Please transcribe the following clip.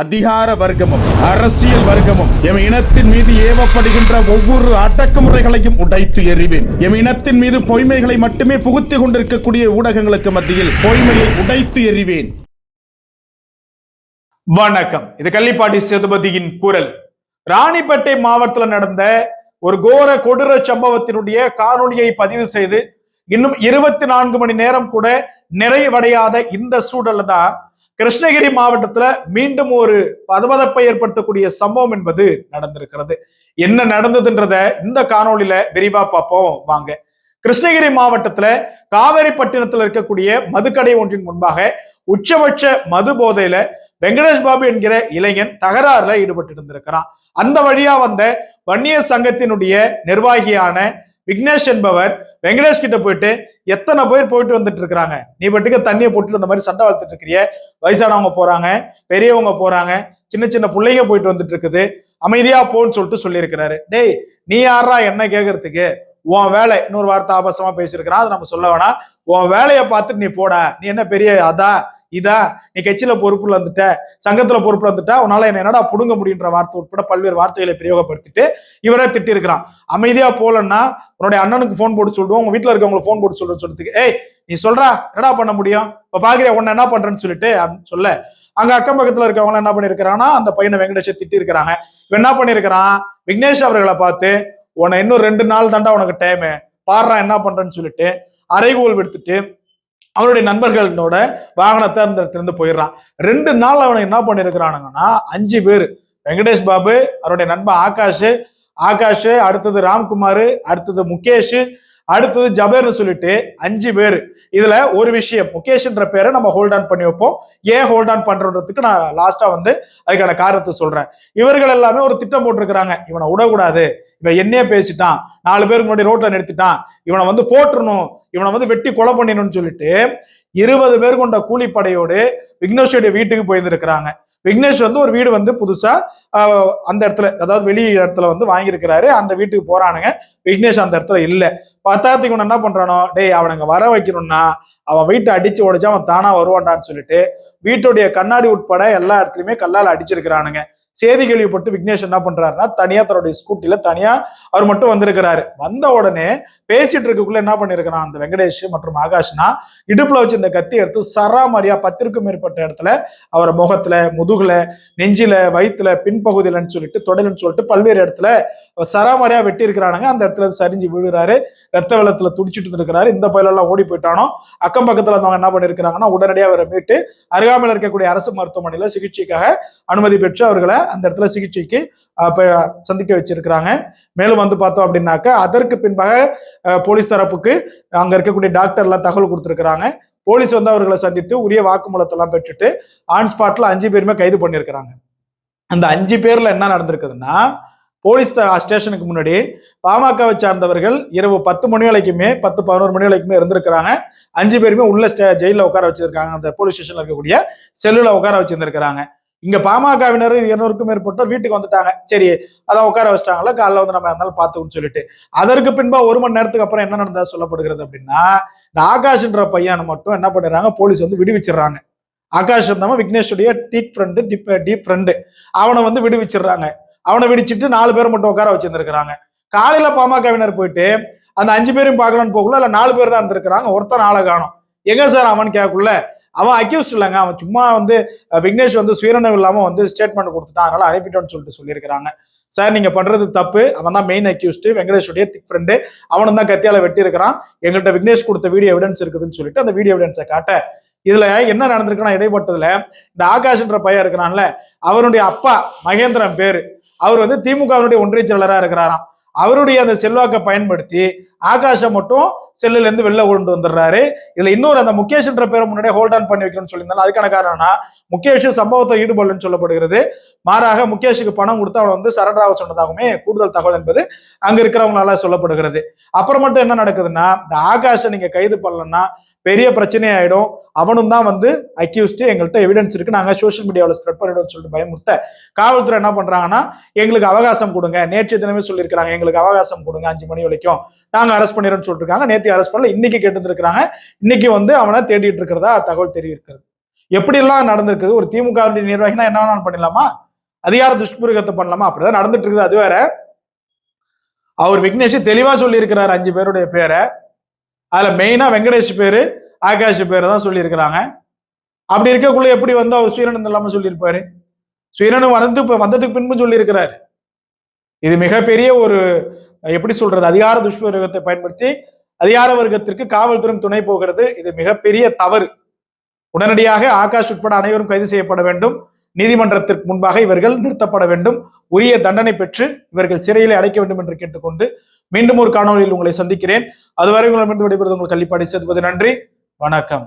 அதிகார வர்க்கமும் அரசியல் வர்க்கமும் எம் இனத்தின் மீது ஏவப்படுகின்ற ஒவ்வொரு அடக்குமுறைகளையும் உடைத்து எறிவேன். எம் இனத்தின் மீது பொய்மைகளை மட்டுமே புகுத்திக் கொண்டிருக்கக்கூடிய ஊடகங்களுக்கு மத்தியில் பொய்மையை உடைத்து எறிவேன். வணக்கம். இது கள்ளிப்பாடி சேதுபதியின் குரல். ராணிப்பேட்டை மாவட்டத்தில் நடந்த ஒரு கோர கொடூர சம்பவத்தினுடைய காணொலியை பதிவு செய்து இன்னும் இருபத்தி நான்கு மணி நேரம் கூட நிறைவடையாத இந்த சூழல்தான் கிருஷ்ணகிரி மாவட்டத்துல மீண்டும் ஒரு பதபதப்பை ஏற்படுத்தக்கூடிய சம்பவம் என்பது நடந்திருக்கிறது. என்ன நடந்ததுன்றத இந்த காணொளியில விரிவா பார்ப்போம். வாங்க. கிருஷ்ணகிரி மாவட்டத்துல காவேரிப்பட்டினத்துல இருக்கக்கூடிய மதுக்கடை ஒன்றின் முன்பாக உச்சபட்ச மது போதையில வெங்கடேஷ் பாபு என்கிற இளைஞன் தகராறுல ஈடுபட்டு இருந்திருக்கிறான் அந்த வழியா வந்த வன்னியர் சங்கத்தினுடைய நிர்வாகியான விக்னேஷ் என்பவர் வெங்கடேஷ் கிட்ட போயிட்டு எத்தனை பேர் போயிட்டு வந்துட்டு இருக்கிறாங்க? நீ பட்டுக்க தண்ணியை போட்டு இந்த மாதிரி சண்டை வளர்த்துட்டு இருக்கிறிய. வயசானவங்க போறாங்க பெரியவங்க போறாங்க சின்ன சின்ன பிள்ளைங்க போயிட்டு வந்துட்டு இருக்குது. அமைதியா போன்னு சொல்லிட்டு சொல்லியிருக்கிறாரு. டேய் நீ யாரா என்ன கேட்கறதுக்கு உன் வேலை இன்னொரு வார்த்தை ஆபாசமா பேசியிருக்கிறான். அதை நம்ம சொல்ல வேணாம். உன் வேலையை பார்த்துட்டு நீ போட. நீ என்ன பெரிய அதா? இதா நீ கட்சியில பொறுப்புல வந்துட்ட சங்கத்துல பொறுப்புல வந்துட்டா உன்னால என்ன என்னடா புடுங்க முடியுன்ற வார்த்தை உட்பட பல்வேறு வார்த்தைகளை பிரயோகப்படுத்திட்டு இவரே திட்டி இருக்கிறான் அமைதியா போலன்னா உன்னுடைய அண்ணனுக்கு ஃபோன் போட்டு சொல்லுவோம் உங்க வீட்டுல இருக்கவங்களுக்கு ஃபோன் போட்டு சொல்லுன்னு சொல்றதுக்கு ஏய் நீ சொல்றா என்னடா பண்ண முடியும்? இப்ப பாக்குறியா உன்னை என்ன பண்றேன்னு சொல்லிட்டு அப்படின்னு சொல்ல. அங்க அக்கம் பக்கத்துல இருக்கவங்க என்ன பண்ணிருக்கிறாங்கன்னா அந்த பையனை வெங்கடேஷை திட்டி இருக்கிறாங்க இவன் என்ன பண்ணிருக்கிறான்? விக்னேஷ் அவர்களை பார்த்து உன்னை இன்னும் ரெண்டு நாள் தாண்டா உனக்கு டைமு பாடுறா என்ன பண்றேன்னு சொல்லிட்டு அரைகோல் விடுத்துட்டு அவனுடைய நண்பர்களோட வாகனத்தை அந்த இடத்துல இருந்து போயிடுறான். ரெண்டு நாள் அவனை என்ன பண்ணிருக்கிறானுங்கன்னா அஞ்சு பேர். வெங்கடேஷ் பாபு அவருடைய நண்பன் ஆகாஷ் ஆகாஷ் அடுத்தது ராம்குமார் அடுத்தது முகேஷ் அடுத்தது ஜபேர்னு சொல்லிட்டு அஞ்சு பேர். இதுல ஒரு விஷயம் முகேஷ்ன்ற பேரை நம்ம ஹோல்ட் ஆன் பண்ணி வைப்போம். ஏன் ஹோல்ட் ஆன் பண்றதுக்கு நான் லாஸ்டா வந்து அதுக்கான காரணத்தை சொல்றேன். இவர்கள் எல்லாமே ஒரு திட்டம் போட்டிருக்கிறாங்க. இவனை விடக்கூடாது. இவன் என்னையே பேசிட்டான். நாலு பேருக்கு முன்னாடி ரோட்டை நிறுத்திட்டான். இவனை வந்து போட்டுறணும். இவனை வந்து வெட்டி கொலை பண்ணிடணும்னு சொல்லிட்டு இருபது பேர் கொண்ட கூலிப்படையோடு விக்னேஷோடைய வீட்டுக்கு போயிருந்திருக்கிறாங்க. விக்னேஷ் வந்து ஒரு வீடு வந்து புதுசா அந்த இடத்துல அதாவது வெளி இடத்துல வந்து வாங்கியிருக்கிறாரு. அந்த வீட்டுக்கு போறானுங்க. விக்னேஷ் அந்த இடத்துல இல்ல. பத்தாத்துக்கு இவன் என்ன பண்றானோ? டேய் அவனுங்க வர வைக்கணும்னா அவன் வீட்டை அடிச்சு உடைச்சா அவன் தானா வருவான்டான்னு சொல்லிட்டு வீட்டுடைய கண்ணாடி உட்பட எல்லா இடத்துலயுமே கல்லால் அடிச்சிருக்கிறானுங்க. செய்தி கேள்விப்பட்டு விக்னேஷ் என்ன பண்றாருன்னா தனியா தன்னுடைய ஸ்கூட்டில தனியா அவர் மட்டும் வந்திருக்கிறாரு. வந்த உடனே பேசிட்டு இருக்கக்குள்ள என்ன பண்ணிருக்கிறான் அந்த வெங்கடேஷ் மற்றும் ஆகாஷ்னா இடுப்புல வச்சு இந்த கத்தி எடுத்து சராமரியா பத்திற்கும் மேற்பட்ட இடத்துல அவரை முகத்துல முதுகுல நெஞ்சில வயிற்றுல பின்பகுதியிலன்னு சொல்லிட்டு தொடலன்னு சொல்லிட்டு பல்வேறு இடத்துல சராமரியா வெட்டி இருக்கிறானுங்க அந்த இடத்துல சரிஞ்சு விழுகிறாரு ரத்த வெள்ளத்துல துடிச்சிட்டு இருக்கிறாரு இந்த பயிலெல்லாம் ஓடி போயிட்டானோ அக்கம் பக்கத்துல இருந்தவங்க என்ன பண்ணிருக்கிறாங்கன்னா உடனடியாக அவரை மீட்டு அருகாமையில் இருக்கக்கூடிய அரசு மருத்துவமனையில சிகிச்சைக்காக அனுமதி பெற்று அவர்களை அந்த இடத்துல சிகிச்சைக்கு சந்திக்க வச்சிருக்கிறாங்க. மேலும் வந்து பார்த்தோம் அப்படின்னாக்க அதற்கு பின்பாக போலீஸ் தரப்புக்கு அங்க இருக்கக்கூடிய டாக்டர் எல்லாம் தகவல் கொடுத்துருக்குறாங்க. போலீஸ் வந்து அவர்களை சந்தித்து உரிய வாக்குமூலத்தெல்லாம் பெற்றுட்டு ஆன் ஸ்பாட்ல அஞ்சு பேருமே கைது பண்ணியிருக்கிறாங்க. அந்த அஞ்சு பேர்ல என்ன நடந்திருக்குதுன்னா போலீஸ் ஸ்டேஷனுக்கு முன்னாடி பாமகவை சார்ந்தவர்கள் இரவு பத்து மணி வரைக்குமே பத்து பதினோரு மணி வரைக்குமே இருந்திருக்கிறாங்க. அஞ்சு பேருமே உள்ள ஸ்டே ஜெயில உட்கார வச்சிருக்காங்க. அந்த போலீஸ் ஸ்டேஷன்ல இருக்கக்கூடிய செல்லுல உட்கார வச்சிருந்திருக்கிறாங்க. இங்க பாமகவினர் இருநூறுக்கும் மேற்பட்டோர் வீட்டுக்கு வந்துட்டாங்க. சரி அதான் உட்கார வச்சிட்டாங்களா? காலைல வந்து நம்ம இருந்தாலும் பார்த்துக்கணும்னு சொல்லிட்டு. அதற்கு பின்பா ஒரு மணி நேரத்துக்கு அப்புறம் என்ன நடந்தா சொல்லப்படுகிறது அப்படின்னா இந்த ஆகாஷ்ன்ற பையனை மட்டும் என்ன பண்ணிடுறாங்க? போலீஸ் வந்து விடுவிச்சிடுறாங்க. ஆகாஷ் இருந்தாம விக்னேஷுடைய deep friend deep deep friend அவனை வந்து விடுவிச்சிடுறாங்க. அவனை விடிச்சிட்டு நாலு பேர் மட்டும் உட்கார வச்சிருந்திருக்கிறாங்க. காலையில பாமகவினர் போயிட்டு அந்த அஞ்சு பேரும் பார்க்கலான்னு போகல இல்ல நாலு பேர் தான் இருந்திருக்கிறாங்க ஒருத்தன் ஆளை காணும். எங்க சார் அவன் கேட்கல அவன் அக்யூஸ்ட் இல்லைங்க. அவன் சும்மா வந்து விக்னேஷ் வந்து சுயநினைவு இல்லாமல் வந்து ஸ்டேட்மெண்ட் கொடுத்துட்டான். அதனால அனுப்பிட்டோன்னு சொல்லிட்டு சொல்லியிருக்கிறாங்க. சார் நீங்கள் பண்ணுறது தப்பு. அவன் தான் மெயின் அக்யூஸ்ட் வெங்கடேஷுடைய திக் ஃப்ரெண்டு அவனும் தான் கத்தியால் வெட்டி இருக்கிறான் எங்கள்கிட்ட விக்னேஷ் கொடுத்த வீடியோ எவிடன்ஸ் இருக்குதுன்னு சொல்லிட்டு அந்த வீடியோ எவிடன்ஸை காட்ட. இதுல என்ன நடந்திருக்குன்னா இடைப்பட்டதுல இந்த ஆகாஷ்ன்ற பையன் இருக்கிறான்ல அவருடைய அப்பா மகேந்திரன் பேரு. அவர் வந்து திமுகவினுடைய ஒன்றிய செயலராக இருக்கிறாராம். அவருடைய அந்த செல்வாக்கை பயன்படுத்தி ஆகாஷை மட்டும் செல்லுல இருந்து வெளில கொண்டு வந்துடுறாரு. இதுல இன்னொரு அந்த முகேஷ்ன்ற பேரை முன்னாடியே ஹோல்ட் ஆன் பண்ணி வைக்கணும்னு சொல்லியிருந்தாலும் அதுக்கான காரணம்னா முகேஷ் சம்பவத்தை ஈடுபடலன்னு சொல்லப்படுகிறது. மாறாக முகேஷுக்கு பணம் கொடுத்து அவனை வந்து சரண்டராக சொன்னதாகவுமே கூடுதல் தகவல் என்பது அங்க இருக்கிறவங்களால சொல்லப்படுகிறது. அப்புறம் மட்டும் என்ன நடக்குதுன்னா இந்த ஆகாஷை நீங்க கைது பண்ணலன்னா பெரிய பிரச்சனை ஆயிடும் அவனும் தான் வந்து அக்யூஸ்டு எங்கள்கிட்ட எவிடன்ஸ் இருக்கு. நாங்கள் சோஷியல் மீடியாவில் ஸ்ப்ரெட் பண்ணிடுவோம்னு சொல்லிட்டு பயமுறுத்த. காவல்துறை என்ன பண்றாங்கன்னா எங்களுக்கு அவகாசம் கொடுங்க. நேற்று தினமே சொல்லியிருக்காங்க எங்களுக்கு அவகாசம் கொடுங்க அஞ்சு மணி வரைக்கும். நாங்கள் அரெஸ்ட் பண்ணிடுறோம்னு சொல்லிருக்காங்க. நேற்று அரெஸ்ட் பண்ணல இன்னைக்கு கேட்டுருக்காங்க இன்னைக்கு வந்து அவனை தேடிட்டு இருக்கிறதா தகவல் தெரிவிக்கிறது. எப்படியெல்லாம் நடந்திருக்குது? ஒரு திமுக நிர்வாகினா என்ன வேணாலும் பண்ணிடலாமா அதிகார துஷ்பிரயோகத்தை பண்ணலாமா? அப்படிதான் நடந்துட்டு இருக்குது. அது வேற. அவர் விக்னேஷ் தெளிவா சொல்லியிருக்கிறார் அஞ்சு பேருடைய பேரை. அதில் மெயினாக வெங்கடேஷ் பேர் ஆகாஷ் பேரை தான் சொல்லியிருக்கிறாங்க. அப்படி இருக்கக்குள்ள எப்படி வந்து அவர் சுயநலம் இல்லாமல் சொல்லியிருப்பாரு? சுயநலம் வந்து இப்போ வந்ததுக்கு பின்பும் சொல்லியிருக்கிறாரு. இது மிகப்பெரிய ஒரு எப்படி சொல்றது அதிகார துஷ்பிரயோகத்தை பயன்படுத்தி அதிகார வர்க்கத்திற்கு காவல்துறை துணை போகிறது. இது மிகப்பெரிய தவறு. உடனடியாக ஆகாஷ் உட்பட அனைவரும் கைது செய்யப்பட வேண்டும். நீதிமன்றத்திற்கு முன்பாக இவர்கள் நிறுத்தப்பட வேண்டும். உரிய தண்டனை பெற்று இவர்கள் சிறையில் அடைக்க வேண்டும் என்று கேட்டுக்கொண்டு மீண்டும் ஒரு காணொலியில் உங்களை சந்திக்கிறேன். அதுவரை உங்களிடமிருந்து விடைபெறுவது உங்கள் கள்ளிப்பாடி சேர்த்துவது நன்றி. வணக்கம்.